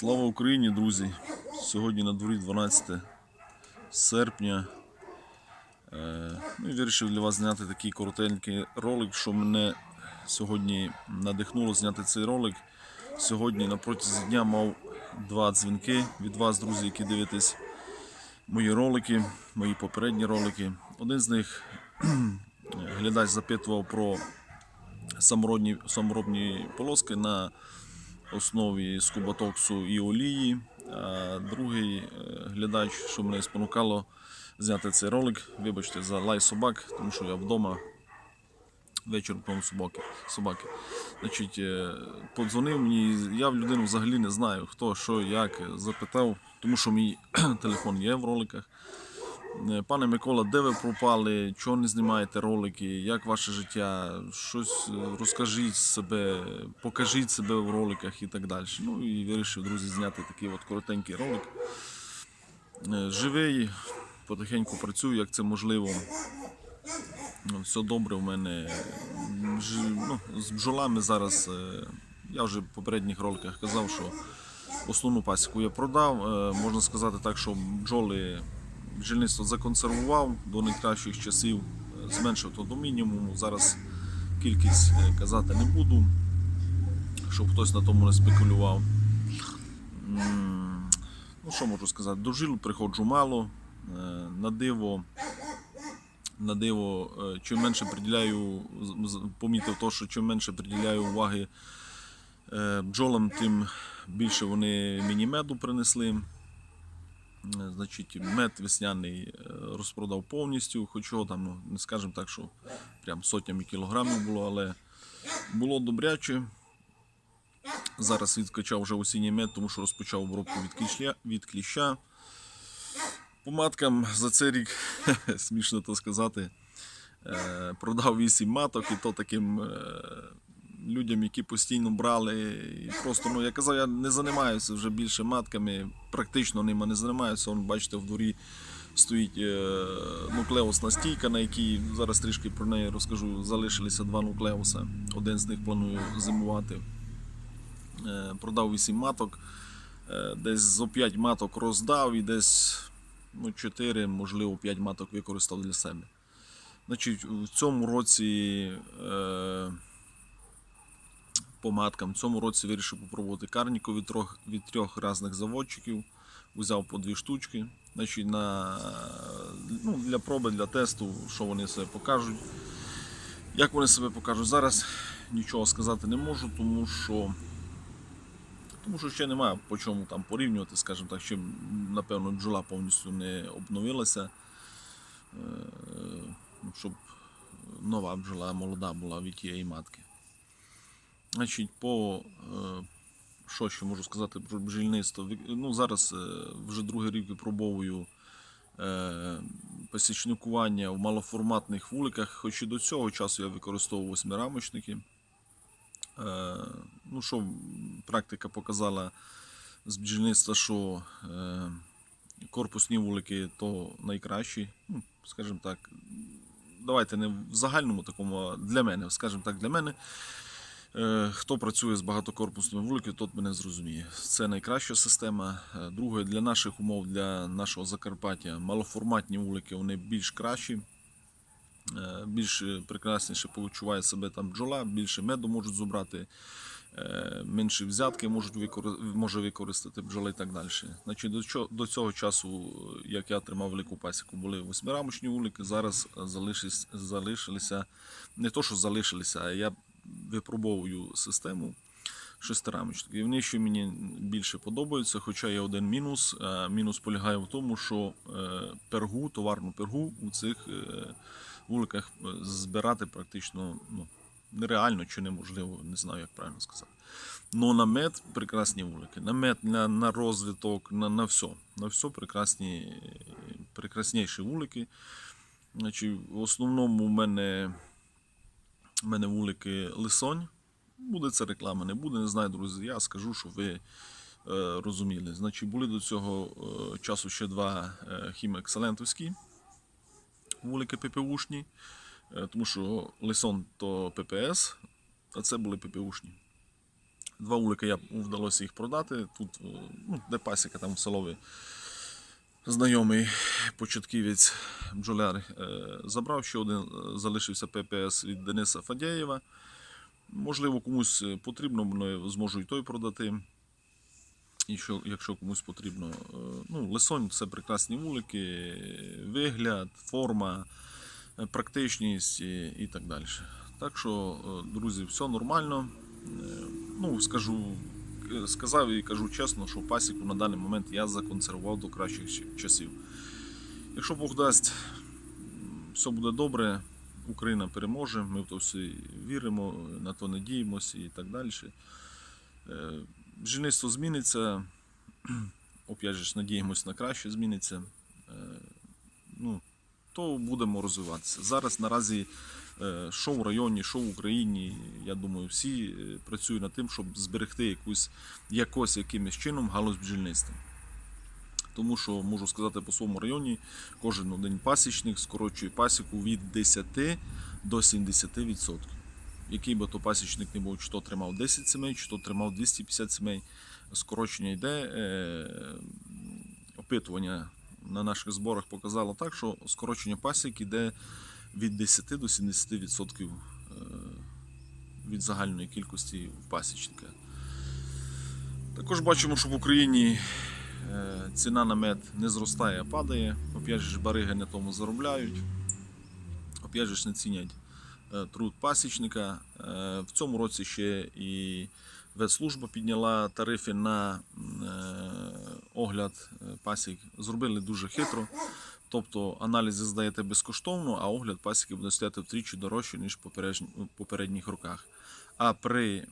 Слава Україні, друзі! Сьогодні на дворі 12 серпня. Е, Ну і вирішив для вас зняти такий коротенький ролик, що мене сьогодні надихнуло зняти цей ролик. Сьогодні на протязі дня мав два дзвінки від вас, друзі, які дивитесь мої ролики, мої попередні ролики. Один з них глядач запитував про саморобні, саморобні полоски на основі скуботоксу і олії. А другий е, глядач, що мене спонукало зняти цей ролик, вибачте за лай собак, тому що я вдома вечором тому собаки. собаки. Значить, е, подзвонив мені, я в людину взагалі не знаю, хто, що, як, запитав, тому що мій телефон є в роликах. Е, Пане Микола, де ви пропали? Чого не знімаєте ролики? Як ваше життя? Щось е, розкажіть себе, покажіть себе в роликах і так далі. Ну і вирішив, друзі, зняти такий от коротенький ролик. Е, Живий, потихеньку працюю, як це можливо. Все добре в мене. Ну, з бджолами зараз. Я вже в попередніх роликах казав, що основну пасіку я продав. Можна сказати так, що бджоли бджільництво законсервував до найкращих часів, е, зменшив то до мінімуму. Зараз кількість е, казати не буду, щоб хтось на тому не спекулював. Ну, що можу сказати? До жилу приходжу мало. Е, На диво, на диво, чим менше приділяю, помітив то, що чим менше приділяю уваги бджолам, тим більше вони мені меду принесли. Е, Значить, мед весняний е, розпродав повністю, хоч його там, не скажемо так, що прям сотнями кілограмів було, але було добряче. Зараз відкачав вже осінній мед, тому що розпочав обробку від кліща. Від кліща. По маткам за цей рік, смішно то сказати, е, продав 8 маток, і то таким людям, які постійно брали. І просто, ну, я казав, я не займаюся вже більше матками, практично ними не займаюся. Вон, бачите, в дворі стоїть е, нуклеусна стійка, на якій зараз трішки про неї розкажу. Залишилися два нуклеуса. Один з них планую зимувати. Е, продав 8 маток, е, десь зо 5 маток роздав і десь ну, 4, можливо, 5 маток використав для себе. Значить, в цьому році по маткам, в цьому році вирішив попробувати карніку від трьох, від трьох різних заводчиків. Взяв по дві штучки. Значить, на, ну, для проби, для тесту, що вони себе покажуть. Як вони себе покажуть зараз, нічого сказати не можу, тому що тому що ще немає по чому там порівнювати, скажімо так, ще напевно бджола повністю не обновилася, е, щоб нова бджола молода була від тієї матки. Значить, по е, що ще можу сказати про бджільництво? Ну, зараз е, вже другий рік випробовую е, посічникування в малоформатних вуликах, хоч і до цього часу я використовував восьмирамочники. Ну, що практика показала з бджільництва, що корпусні вулики то найкращі. Ну, скажімо так, давайте не в загальному такому, а для мене, скажімо так, для мене. Е, Хто працює з багатокорпусними вуликами, тот мене зрозуміє. Це найкраща система. Е, Друге, для наших умов, для нашого Закарпаття, малоформатні вулики вони більш кращі. Е, більш прекрасніше почуває себе там бджола, більше меду можуть зібрати, менші взятки можуть викори- може використати бджоли і так далі. Значить, до, цього часу, як я тримав велику пасіку, були восьмирамочні вулики, зараз залишилися, не то, що залишилися, а я випробовую систему шестирамочних. І вони ще мені більше подобаються, хоча є один мінус. Е, Мінус полягає в тому, що е, пергу, товарну пергу у цих е, вуликах збирати практично ну, нереально чи неможливо, не знаю, як правильно сказати. Но на мед прекрасні вулики. На мед, на, на розвиток, на, на все. На все прекрасні, прекрасніші вулики. Значить, в основному в мене, в мене вулики лисонь. Буде це реклама, не буде, не знаю, друзі. Я скажу, що ви е, розуміли. Значить, були до цього е, часу ще два е, хімекселентовські вулики ППУшні, тому що Лисон то ППС, а це були ППУшні. Два вулика я вдалося їх продати. Тут, ну, де пасіка, там в селові знайомий початківець бджоляр е, забрав. Ще один е, залишився ППС від Дениса Фадєєва. Можливо, комусь е, потрібно, зможу і той продати. І що, якщо комусь потрібно, ну, лисонь це прекрасні вулики, вигляд, форма, практичність і, і так далі. Так що, друзі, все нормально. Ну, скажу, сказав і кажу чесно, що пасіку на даний момент я законсервував до кращих часів. Якщо Бог дасть, все буде добре, Україна переможе, ми в то все віримо, на то надіємося і так далі. Е, Бджільництво зміниться, опять же надіємось на краще зміниться. Е, Ну, то будемо розвиватися. Зараз наразі е, що в районі, що в Україні, я думаю, всі е, працюють над тим, щоб зберегти якусь якось якимось чином галузь бджільництва. Тому що можу сказати по своєму районі, кожен один пасічник скорочує пасіку від 10 до 70%. Який би то пасічник не був, чи то тримав 10 сімей, чи то тримав 250 сімей, скорочення йде. Е, опитування на наших зборах показало так, що скорочення пасік йде від 10 до 70% е, від загальної кількості пасічника. Також бачимо, що в Україні е, ціна на мед не зростає, а падає. Опять ж, бариги на тому заробляють. Опять же, не цінять е, труд пасічника. В цьому році ще і ветслужба підняла тарифи на огляд е, пасік. Зробили дуже хитро. Тобто аналізи здаєте безкоштовно, а огляд пасіки буде стояти втричі дорожче, ніж в попередніх роках. А при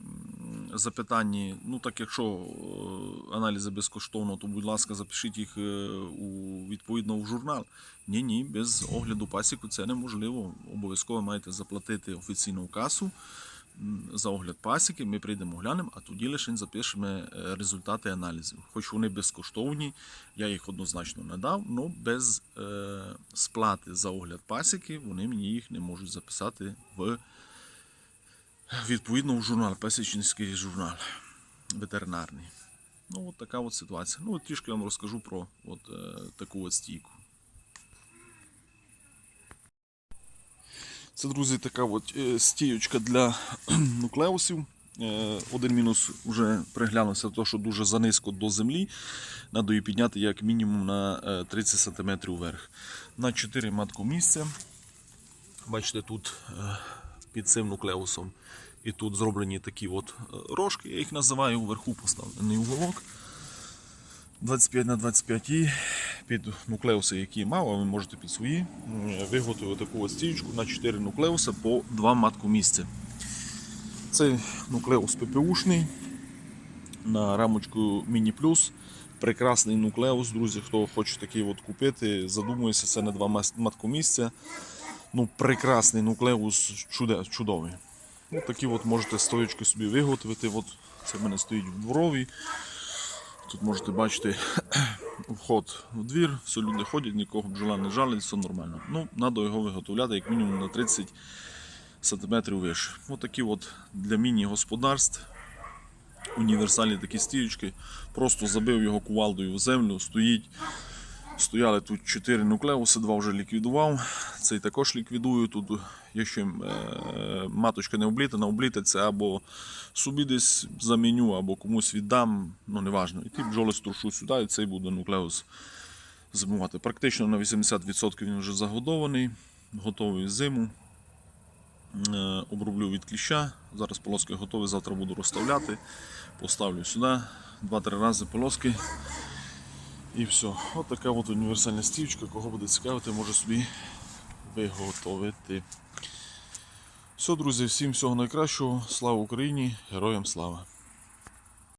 запитанні, ну так якщо е, аналізи безкоштовно, то будь ласка, запишіть їх е, у відповідно в журнал. Ні, ні, без огляду пасіку це неможливо. Обов'язково маєте заплатити офіційну касу за огляд пасіки. Ми прийдемо глянемо, а тоді лише запишемо е, результати аналізів. Хоч вони безкоштовні, я їх однозначно не дав, але без е, сплати за огляд пасіки вони мені їх не можуть записати в відповідно в журнал, пасічницький журнал ветеринарний. Ну, от така от ситуація. Ну, от трішки я вам розкажу про от, е, таку от стійку. Це, друзі, така от е, стіючка для нуклеусів. Е, Один мінус вже приглянувся, то, що дуже занизько до землі. Треба її підняти як мінімум на е, 30 см вверх. На 4 матку місця. Бачите, тут е, під цим нуклеусом. І тут зроблені такі от е, рожки, я їх називаю, вверху поставлений уголок. 25 на 25 і під нуклеуси, які мав, а ви можете під свої, м, виготовити таку ось на 4 нуклеуси по 2 матку місця. Це нуклеус ППУшний на рамочку Міні Плюс. Прекрасний нуклеус, друзі. Хто хоче такий от купити, задумується, це на 2 матку місця. Ну, прекрасний нуклеус, чуде, чудовий. Ну, такі от можете стоєчки собі виготовити. От це в мене стоїть в дворовій. Тут можете бачити вход в двір, все люди ходять, нікого бджола не жалить, все нормально. Ну, треба його виготовляти як мінімум на 30 см вище. Ось такі от для міні-господарств універсальні такі стіючки. Просто забив його кувалдою в землю, стоїть. Стояли тут 4 нуклеуси, два вже ліквідував. Цей також ліквідую. Тут, якщо е, маточка не облітана, облітиться або собі десь заміню, або комусь віддам, ну неважно. І ті бджоли струшу сюди, і цей буде нуклеус зимувати. Практично на 80% він вже загодований, готовий зиму. Е, Оброблю від кліща. Зараз полоски готові, завтра буду розставляти. Поставлю сюди 2-3 рази полоски. І все. От така от універсальна стівочка, кого буде цікавити, може собі виготовити. Все, друзі, всім всього найкращого. Слава Україні! Героям слава!